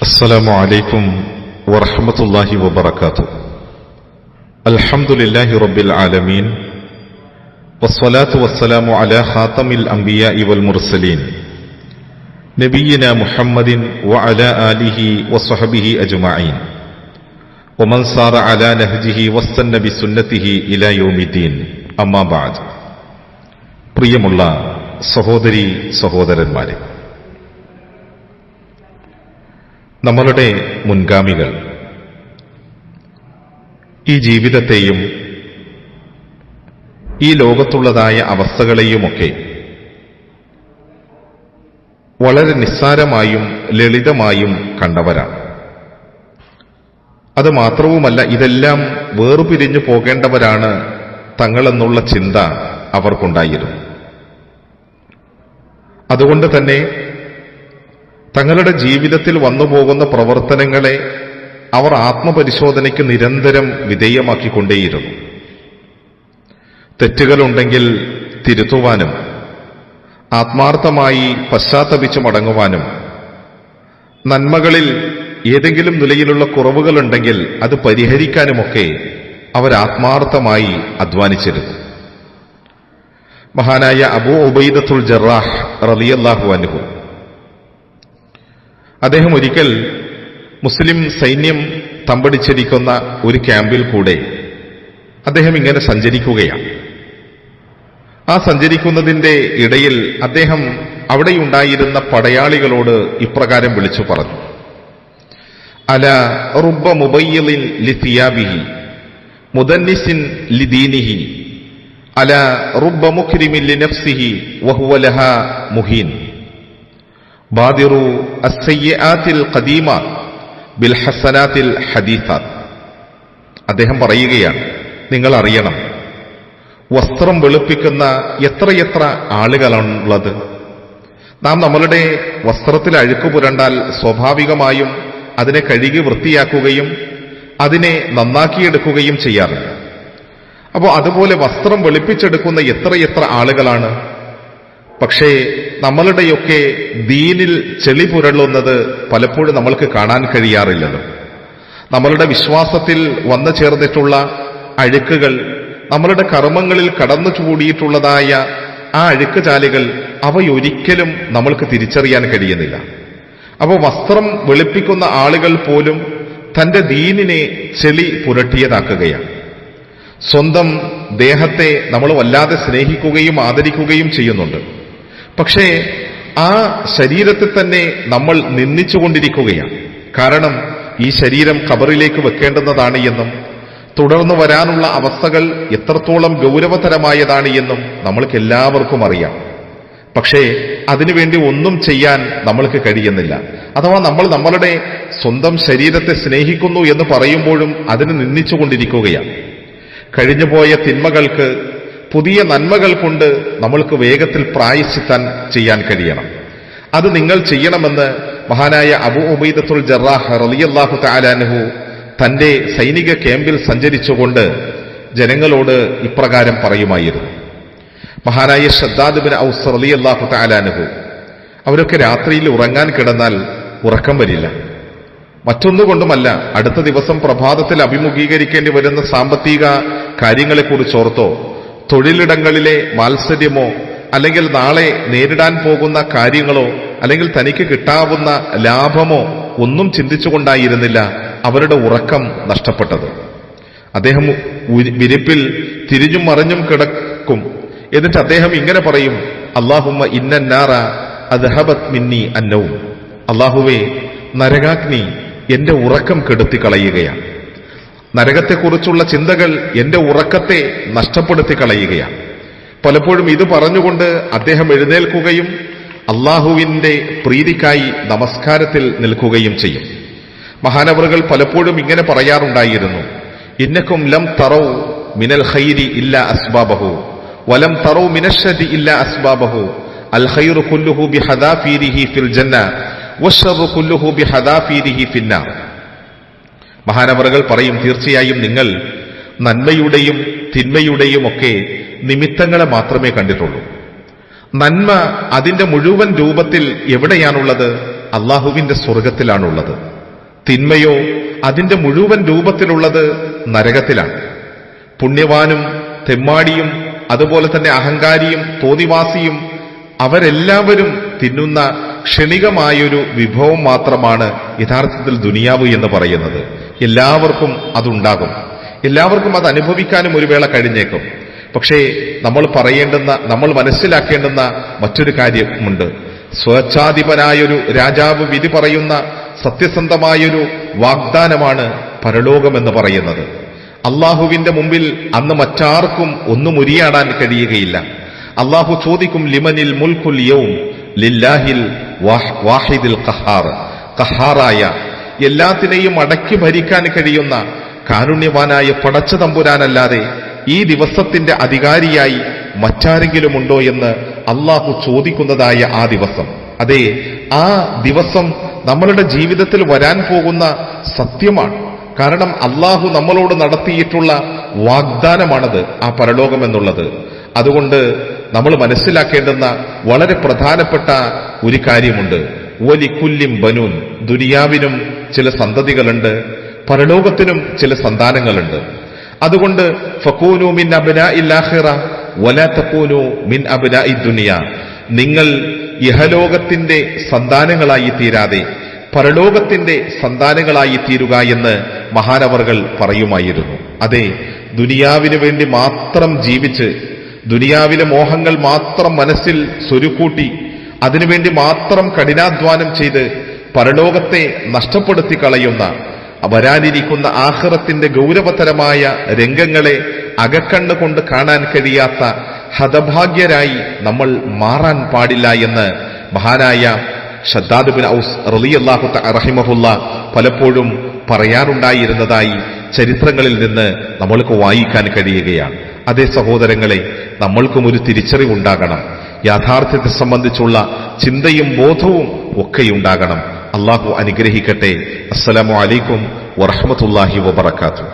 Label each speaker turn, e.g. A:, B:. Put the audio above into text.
A: السلام عليكم ورحمة الله وبركاته الحمد لله رب العالمين والصلاة والسلام على خاتم الأنبياء والمرسلين نبينا محمد وعلى آله وصحبه أجمعين ومن صار على نهجه واستنى بسنته إلى يوم الدين أما بعد പ്രിയമുള്ള സഹോദരി സഹോദരന്മാരെ നമ്മളുടെ മുൻഗാമികൾ. ഈ ജീവിതത്തെയും ഈ ലോകത്തുള്ളതായ അവസ്ഥകളെയുമൊക്കെ വളരെ നിസ്സാരമായും ലളിതമായും കണ്ടവരാണ്. അത് മാത്രവുമല്ല ഇതെല്ലാം വേർപിരിഞ്ഞു പോകേണ്ടവരാണ് തങ്ങളെന്നുള്ള ചിന്ത അവർക്കുണ്ടായിരുന്നു. അതുകൊണ്ട് തന്നെ തങ്ങളുടെ ജീവിതത്തിൽ വന്നുപോകുന്ന പ്രവർത്തനങ്ങളെ അവർ ആത്മപരിശോധനയ്ക്ക് നിരന്തരം വിധേയമാക്കിക്കൊണ്ടേയിരുന്നു. തെറ്റുകളുണ്ടെങ്കിൽ തിരുത്തുവാനും ആത്മാർത്ഥമായി പശ്ചാത്തപിച്ചു മടങ്ങുവാനും നന്മകളിൽ ഏതെങ്കിലും നിലയിലുള്ള കുറവുകളുണ്ടെങ്കിൽ അത് പരിഹരിക്കാനുമൊക്കെ അവർ ആത്മാർത്ഥമായി അധ്വാനിച്ചിരുന്നു. മഹാനായ അബൂ ഉബൈദത്തുൽ ജറാഹ് റലിയല്ലാഹു അനുഹു അദ്ദേഹം ഒരിക്കൽ മുസ്ലിം സൈന്യം തമ്പടിച്ചിരിക്കുന്ന ഒരു ക്യാമ്പിൽ കൂടെ അദ്ദേഹം ഇങ്ങനെ സഞ്ചരിക്കുകയാണ്. ആ സഞ്ചരിക്കുന്നതിന്റെ ഇടയിൽ അദ്ദേഹം അവിടെയുണ്ടായിരുന്ന പടയാളികളോട് ഇപ്രകാരം വിളിച്ചു പറഞ്ഞു. അല റുബ മുബയ്യലിൻ ലിത്തിയാബിഹി മുദന്നിസിൻ ലിദീനിഹി അല റുബ മുഖ്രിമിൻ ലിനഫ്സിഹി വഹുവലഹ മുഹീൻ. ബാദിറു അസയ്യാത്തിൽ ഖദീമ ബിൽ ഹസനാത്തിൽ ഹദീസാത്ത് അദ്ദേഹം പറയുകയാണ് നിങ്ങൾ അറിയണം വസ്ത്രം വെളുപ്പിക്കുന്ന എത്രയെത്ര ആളുകളാണുള്ളത്. നാം നമ്മളുടെ വസ്ത്രത്തിൽ അഴുക്ക് പുരണ്ടാൽ സ്വാഭാവികമായും അതിനെ കഴുകി വൃത്തിയാക്കുകയും അതിനെ നന്നാക്കിയെടുക്കുകയും ചെയ്യാറുണ്ട്. അപ്പോൾ അതുപോലെ വസ്ത്രം വെളുപ്പിച്ചെടുക്കുന്ന എത്രയെത്ര ആളുകളാണ്? പക്ഷേ നമ്മളുടെയൊക്കെ ദീനിൽ ചെളി പുരളുന്നത് പലപ്പോഴും നമ്മൾക്ക് കാണാൻ കഴിയാറില്ലല്ലോ. നമ്മളുടെ വിശ്വാസത്തിൽ വന്നു ചേർന്നിട്ടുള്ള അഴുക്കുകൾ നമ്മളുടെ കർമ്മങ്ങളിൽ കടന്നു ചൂടിയിട്ടുള്ളതായ ആ അഴുക്കുചാലുകൾ അവയൊരിക്കലും നമ്മൾക്ക് തിരിച്ചറിയാൻ കഴിയുന്നില്ല. അപ്പോൾ വസ്ത്രം വെളുപ്പിക്കുന്ന ആളുകൾ പോലും തന്റെ ദീനിനെ ചെളി പുരട്ടിയതാക്കുകയാണ്. സ്വന്തം ദേഹത്തെ നമ്മൾ വല്ലാതെ സ്നേഹിക്കുകയും ആദരിക്കുകയും ചെയ്യുന്നുണ്ട്. പക്ഷേ ആ ശരീരത്തെ തന്നെ നമ്മൾ നിന്ദിച്ചുകൊണ്ടിരിക്കുകയാണ്. കാരണം ഈ ശരീരം ഖബറിലേക്ക് വെക്കേണ്ടുന്നതാണ് എന്നും തുടർന്ന് വരാനുള്ള അവസ്ഥകൾ എത്രത്തോളം ഗൗരവതരമായതാണ് എന്നും നമ്മൾക്ക് എല്ലാവർക്കും അറിയാം. പക്ഷേ അതിനുവേണ്ടി ഒന്നും ചെയ്യാൻ നമ്മൾക്ക് കഴിയുന്നില്ല. അഥവാ നമ്മൾ നമ്മളുടെ സ്വന്തം ശരീരത്തെ സ്നേഹിക്കുന്നു എന്ന് പറയുമ്പോഴും അതിനെ നിന്ദിച്ചുകൊണ്ടിരിക്കുകയാണ്. കഴിഞ്ഞുപോയ തിന്മകൾക്ക് പുതിയ നന്മകൾ കൊണ്ട് നമ്മൾക്ക് വേഗത്തിൽ പ്രായശ്ചിത്താൻ ചെയ്യാൻ കഴിയണം. അത് നിങ്ങൾ ചെയ്യണമെന്ന് മഹാനായ അബു ഉബൈദത്തുൽ ജറാഹ് റലിയല്ലാഹു താലാനഹു തന്റെ സൈനിക ക്യാമ്പിൽ സഞ്ചരിച്ചുകൊണ്ട് ജനങ്ങളോട് ഇപ്രകാരം പറയുമായിരുന്നു. മഹാനായ ഷദ്ദാദ് ബിൻ ഔസ് റലിയല്ലാഹു താലാനഹു അവരൊക്കെ രാത്രിയിൽ ഉറങ്ങാൻ കിടന്നാൽ ഉറക്കം വരില്ല. മറ്റൊന്നുകൊണ്ടുമല്ല അടുത്ത ദിവസം പ്രഭാതത്തിൽ അഭിമുഖീകരിക്കേണ്ടി വരുന്ന സാമ്പത്തിക കാര്യങ്ങളെക്കുറിച്ചോർത്തോ തൊഴിലിടങ്ങളിലെ മാത്സര്യമോ അല്ലെങ്കിൽ നാളെ നേരിടാൻ പോകുന്ന കാര്യങ്ങളോ അല്ലെങ്കിൽ തനിക്ക് കിട്ടാവുന്ന ലാഭമോ ഒന്നും ചിന്തിച്ചുകൊണ്ടായിരുന്നില്ല അവരുടെ ഉറക്കം നഷ്ടപ്പെട്ടത്. അദ്ദേഹം വിരിപ്പിൽ തിരിഞ്ഞും മറിഞ്ഞും കിടക്കും. എന്നിട്ട് അദ്ദേഹം ഇങ്ങനെ പറയും അള്ളാഹുമ്മ ഇന്നാറ അദ്ഹബത് മിന്നി അന്നവും അള്ളാഹുവേ നരകാഗ്നി എന്റെ ഉറക്കം കെടുത്തി കളയുകയാണ് നരകത്തെക്കുറിച്ചുള്ള ചിന്തകൾ എന്റെ ഉറക്കത്തെ നഷ്ടപ്പെടുത്തി കളയുകയാണ് പലപ്പോഴും ഇത് പറഞ്ഞുകൊണ്ട് അദ്ദേഹം എഴുന്നേൽക്കുകയും അള്ളാഹുവിന്റെ പ്രീതിക്കായി നമസ്കാരത്തിൽ നിൽക്കുകയും ചെയ്യും. മഹാനവറുകൾ പലപ്പോഴും ഇങ്ങനെ പറയാറുണ്ടായിരുന്നു. ഇന്നക്കും ലം തറൗ മിനൽ ഖൈരി ഇല്ല അസ്ബാബഹു വലം തറൗ മിനശ്ശതി ഇല്ല അസ്ബാബഹു അൽ ഖൈറു കുല്ലുഹു ബിഹദാഫീരിഹി ഫിൽ ജന്ന വശറു കുല്ലുഹു ബിഹദാഫീരിഹി ഫിന്നാർ. മഹാനവറുകൾ പറയും തീർച്ചയായും നിങ്ങൾ നന്മയുടെയും തിന്മയുടെയും ഒക്കെ നിമിത്തങ്ങളെ മാത്രമേ കണ്ടിട്ടുള്ളൂ. നന്മ അതിന്റെ മുഴുവൻ രൂപത്തിൽ എവിടെയാണുള്ളത്? അള്ളാഹുവിന്റെ സ്വർഗത്തിലാണുള്ളത് തിന്മയോ അതിന്റെ മുഴുവൻ രൂപത്തിലുള്ളത് നരകത്തിലാണ്. പുണ്യവാനും തെമ്മാടിയും അതുപോലെ തന്നെ അഹങ്കാരിയും തോന്നിവാസിയും അവരെല്ലാവരും തിന്നുന്ന ക്ഷണികമായൊരു വിഭവം മാത്രമാണ് യഥാർത്ഥത്തിൽ ദുനിയാവ് എന്ന് പറയുന്നത്. എല്ലാവർക്കും അതുണ്ടാകും. എല്ലാവർക്കും അത് അനുഭവിക്കാനും ഒരു വേള കഴിഞ്ഞേക്കും. പക്ഷേ നമ്മൾ പറയേണ്ടുന്ന നമ്മൾ മനസ്സിലാക്കേണ്ടുന്ന മറ്റൊരു കാര്യമുണ്ട്. സ്വേച്ഛാധിപനായൊരു രാജാവ് വിധി പറയുന്ന സത്യസന്ധമായൊരു വാഗ്ദാനമാണ് പരലോകമെന്ന് പറയുന്നത്. അള്ളാഹുവിന്റെ മുമ്പിൽ അന്ന് മറ്റാർക്കും ഒന്നും ഉരിയാടാൻ കഴിയുകയില്ല. അള്ളാഹു ചോദിക്കും ലിമനിൽ മുൽക്കുൽ യൗം ലില്ലാഹിൽ വാഹിദിൽ കഹാർ ഖഹാറായ എല്ലാത്തിനെയും അടക്കി ഭരിക്കാൻ കഴിയുന്ന കാരുണ്യവാനായ പടച്ച തമ്പുരാനല്ലാതെ ഈ ദിവസത്തിന്റെ അധികാരിയായി മറ്റാരെങ്കിലും ഉണ്ടോ എന്ന് അള്ളാഹു ചോദിക്കുന്നതായ ആ ദിവസം. അതെ ആ ദിവസം നമ്മളുടെ ജീവിതത്തിൽ വരാൻ പോകുന്ന സത്യമാണ്. കാരണം അള്ളാഹു നമ്മളോട് നടത്തിയിട്ടുള്ള വാഗ്ദാനമാണത് ആ പരലോകം എന്നുള്ളത്. അതുകൊണ്ട് നമ്മൾ മനസ്സിലാക്കേണ്ടുന്ന വളരെ പ്രധാനപ്പെട്ട ഒരു കാര്യമുണ്ട്. ഒലിക്കുല്ലിം ബനൂൻ ദുനിയാവിനും ചില സന്തതികളുണ്ട് പരലോകത്തിനും ചില സന്താനങ്ങളുണ്ട്. അതുകൊണ്ട് ഫക്കൂനു മിൻ അബിന ഇല്ലാഹിറ വല മിൻ അബ്നാ ദുനിയ. നിങ്ങൾ ഇഹലോകത്തിന്റെ സന്താനങ്ങളായി തീരാതെ പരലോകത്തിന്റെ സന്താനങ്ങളായി തീരുക എന്ന് മഹാനവറുകൾ പറയുമായിരുന്നു. അതെ ദുനിയാവിനു വേണ്ടി മാത്രം ജീവിച്ച് ദുനിയാവിലെ മോഹങ്ങൾ മാത്രം മനസ്സിൽ സ്വരുക്കൂട്ടി അതിനുവേണ്ടി മാത്രം കഠിനാധ്വാനം ചെയ്ത് പരലോകത്തെ നഷ്ടപ്പെടുത്തി കളയുന്ന വരാനിരിക്കുന്ന ആഹ്റത്തിന്റെ ഗൗരവതരമായ രംഗങ്ങളെ അകക്കണ്ണ് കൊണ്ട് കാണാൻ കഴിയാത്ത ഹതഭാഗ്യരായി നമ്മൾ മാറാൻ പാടില്ല എന്ന് മഹാനായ ഷദ്ദാദ് ബിൻ ഔസ് റളിയല്ലാഹു റഹിമഹുല്ല പലപ്പോഴും പറയാറുണ്ടായിരുന്നതായി ചരിത്രങ്ങളിൽ നിന്ന് നമ്മൾക്ക് വായിക്കാൻ കഴിയുകയാണ്. അതേ സഹോദരങ്ങളെ നമ്മൾക്കും ഒരു തിരിച്ചറിവുണ്ടാകണം. യാഥാർത്ഥ്യത്തെ സംബന്ധിച്ചുള്ള ചിന്തയും ബോധവും ഒക്കെയുണ്ടാകണം. അള്ളാഹു അനുഗ്രഹിക്കട്ടെ അസ്സലാമു അലൈക്കും വറഹമത്തല്ലാഹി വബർക്കാത്തു